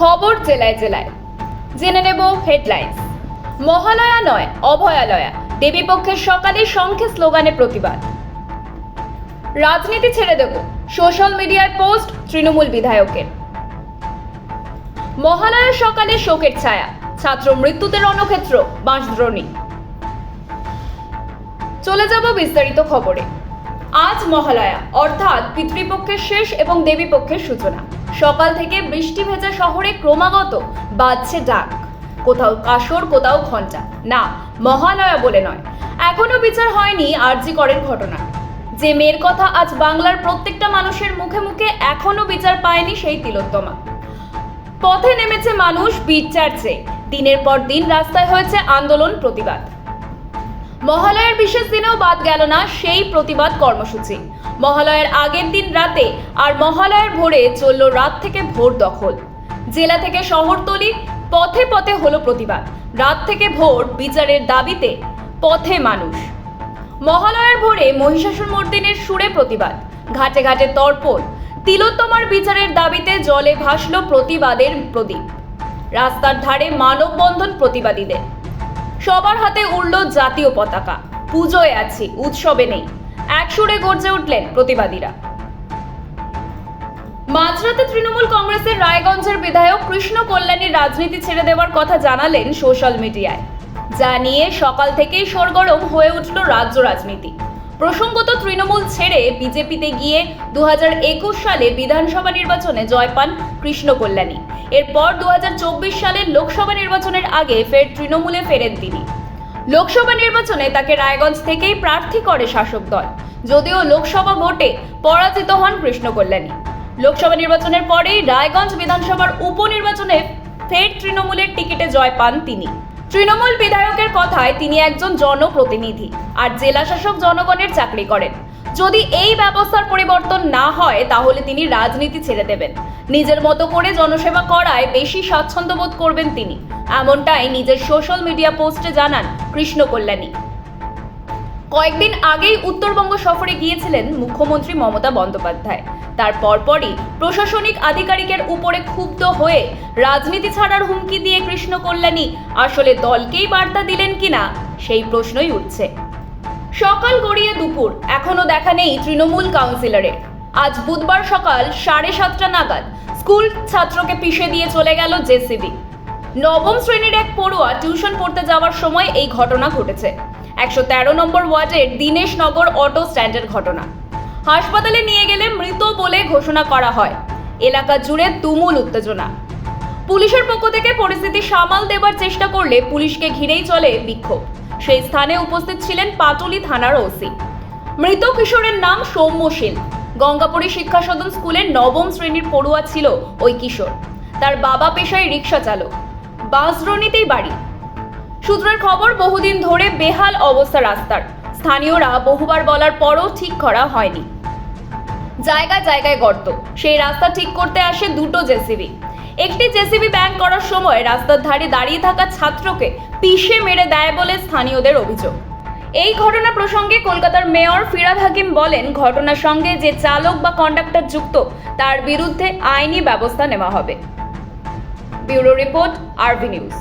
খবর জেলায় জেলায়। জেনে নেব হেডলাইন্স মহালয়া নয়, অভয়ালয়া। দেবীপক্ষের সকালে শঙ্খে স্লোগানে প্রতিবাদ। রাজনীতি ছেড়ে দেব সোশ্যাল মিডিয়ায় পোস্ট তৃণমূল বিধায়কের। মহালয়া সকালে শোকের ছায়া, ছাত্র মৃত্যুতে রণক্ষেত্র, বাঁশদ্রোণী। চলে যাব বিস্তারিত খবরে। আজ মহালয়া, অর্থাৎ পিতৃপক্ষের শেষ এবং দেবীপক্ষের সূচনা। সকাল থেকে বৃষ্টি ভেজা শহরে ক্রমাগত বাজছে ডাক। কোথাও কাসর কোথাও ঘণ্টা না, মহালয়া বলে নয়। এখনও বিচার হয়নি আরজি করেন ঘটনা যে মেয়ের কথা আজ বাংলার প্রত্যেকটা মানুষের মুখে মুখে এখনও বিচার পায়নি সেই তিলোত্তমা। পথে নেমেছে মানুষ বিচার চেয়ে। দিনের পর দিন রাস্তায় হয়েছে আন্দোলন, প্রতিবাদ। মহালয়ার বিশেষ দিনেও বাদ গেল না সেই প্রতিবাদ কর্মসূচি। মহালয়ার আগের দিন রাতে আর মহালয়ার ভোরে চলল রাত থেকে ভোর দখল। জেলা থেকে শহরতলি পথে পথে হলো প্রতিবাদ। রাত থেকে ভোর বিচারের দাবিতে পথে মানুষ। মহালয়ার ভোরে মহিষাসুর মর্দিনের সুরে প্রতিবাদ। ঘাটে ঘাটে তর্পণ। তিলোত্তমার বিচারের দাবিতে জলে ভাসল প্রতিবাদের প্রদীপ। রাস্তার ধারে মানববন্ধন প্রতিবাদীদের। সবার হাতে উড়ল জাতীয় পতাকা। পুজোয় আছি, উৎসবে নেই। একসুরে গর্জে উঠলেন প্রতিবাদীরা। মাঝরাতে তৃণমূল কংগ্রেসের রায়গঞ্জের বিধায়ক কৃষ্ণ কল্যাণীর রাজনীতি ছেড়ে দেওয়ার কথা জানালেন সোশ্যাল মিডিয়ায়। যা নিয়ে সকাল থেকেই সরগরম হয়ে উঠল রাজ্য রাজনীতি। প্রসঙ্গত তৃণমূল ছেড়ে বিজেপিতে গিয়ে দু হাজার একুশ সালে বিধানসভা নির্বাচনে জয় পান কৃষ্ণ কল্যাণী। এরপর দুহাজার চব্বিশ সালের লোকসভা নির্বাচনের আগে ফের তৃণমূলে ফেরেন তিনি। লোকসভা নির্বাচনে তাকে রায়গঞ্জ থেকেই প্রার্থী করে শাসক দল। যদিও লোকসভা ভোটে পরাজিত হন কৃষ্ণ কল্যাণী লোকসভা নির্বাচনের পরেই রায়গঞ্জ বিধানসভার উপনির্বাচনে ফের তৃণমূলের টিকিটে জয় পান তিনি। তৃণমূল বিধায়কের কথায় তিনি একজন জনপ্রতিনিধি, আর জেলা শাসক জনগণের চাকরি করেন। যদি এই ব্যবস্থার পরিবর্তন না হয়, তাহলে তিনি রাজনীতি ছেড়ে দেবেন। নিজের মতো করে জনসেবা করায় বেশি স্বাচ্ছন্দ্য বোধ করবেন তিনি। এমনটাই নিজের সোশ্যাল মিডিয়া পোস্টে জানান কৃষ্ণ কল্যাণী কয়েকদিন আগেই উত্তরবঙ্গ সফরে গিয়েছিলেন মুখ্যমন্ত্রী মমতা বন্দ্যোপাধ্যায়। তার পরপরই প্রশাসনিক আধিকারিকের উপরে ক্ষুব্ধ হয়ে রাজনীতি ছাড়ার হুমকি দিয়ে কৃষ্ণ কল্যাণী আসলে দলকেই বার্তা দিলেন কিনা, সেই প্রশ্নই উঠছে। সকাল গড়িয়ে দুপুর, এখনও দেখা নেই তৃণমূল কাউন্সিলরের আজ বুধবার সকাল সাড়ে সাতটা নাগাদ স্কুল ছাত্রকে পিষে দিয়ে চলে গেল জেসিবি। নবম শ্রেণির এক পড়ুয়া টিউশন পড়তে যাওয়ার সময় এই ঘটনা ঘটেছে। একশো তেরো নম্বর ওয়ার্ডের দীনেশ নগর অটো স্ট্যান্ডের ঘটনা। হাসপাতালে নিয়ে গেলে মৃত বলে ঘোষণা করা হয়। এলাকা জুড়ে তুমুল উত্তেজনা। পুলিশের পক্ষ থেকে পরিস্থিতি সামাল দেবার চেষ্টা করলে পুলিশকে ঘিরেই চলে বিক্ষোভ। সেই স্থানে উপস্থিত ছিলেন পাটুলি থানার ওসি। মৃত কিশোরের নাম সৌম্য সেন। গঙ্গাপুরী শিক্ষা সদন স্কুলের নবম শ্রেণির পড়ুয়া ছিল ওই কিশোর। তার বাবা পেশায় রিক্সা চালক। বাসরণীতেই বাড়ি। সূত্রের খবর, বহুদিন ধরে বেহাল অবস্থা রাস্তার। স্থানীয়রা বহুবার বলার পরও ঠিক করা হয়নি। জায়গায় জায়গায় গর্ত। সেই রাস্তা ঠিক করতে আসে দুটো জেসিবি। একটি জেসিবি ব্যাংক করার সময় রাস্তার ধারে দাঁড়িয়ে থাকা ছাত্রকে পিষে মেরে দেয় বলে স্থানীয়দের অভিযোগ। এই ঘটনা প্রসঙ্গে কলকাতার মেয়র ফিরাদ হাকিম বলেন, ঘটনার সঙ্গে যে চালক বা কন্ডাক্টর যুক্ত, তার বিরুদ্ধে আইনি ব্যবস্থা নেওয়া হবে। Bureau report, RV news.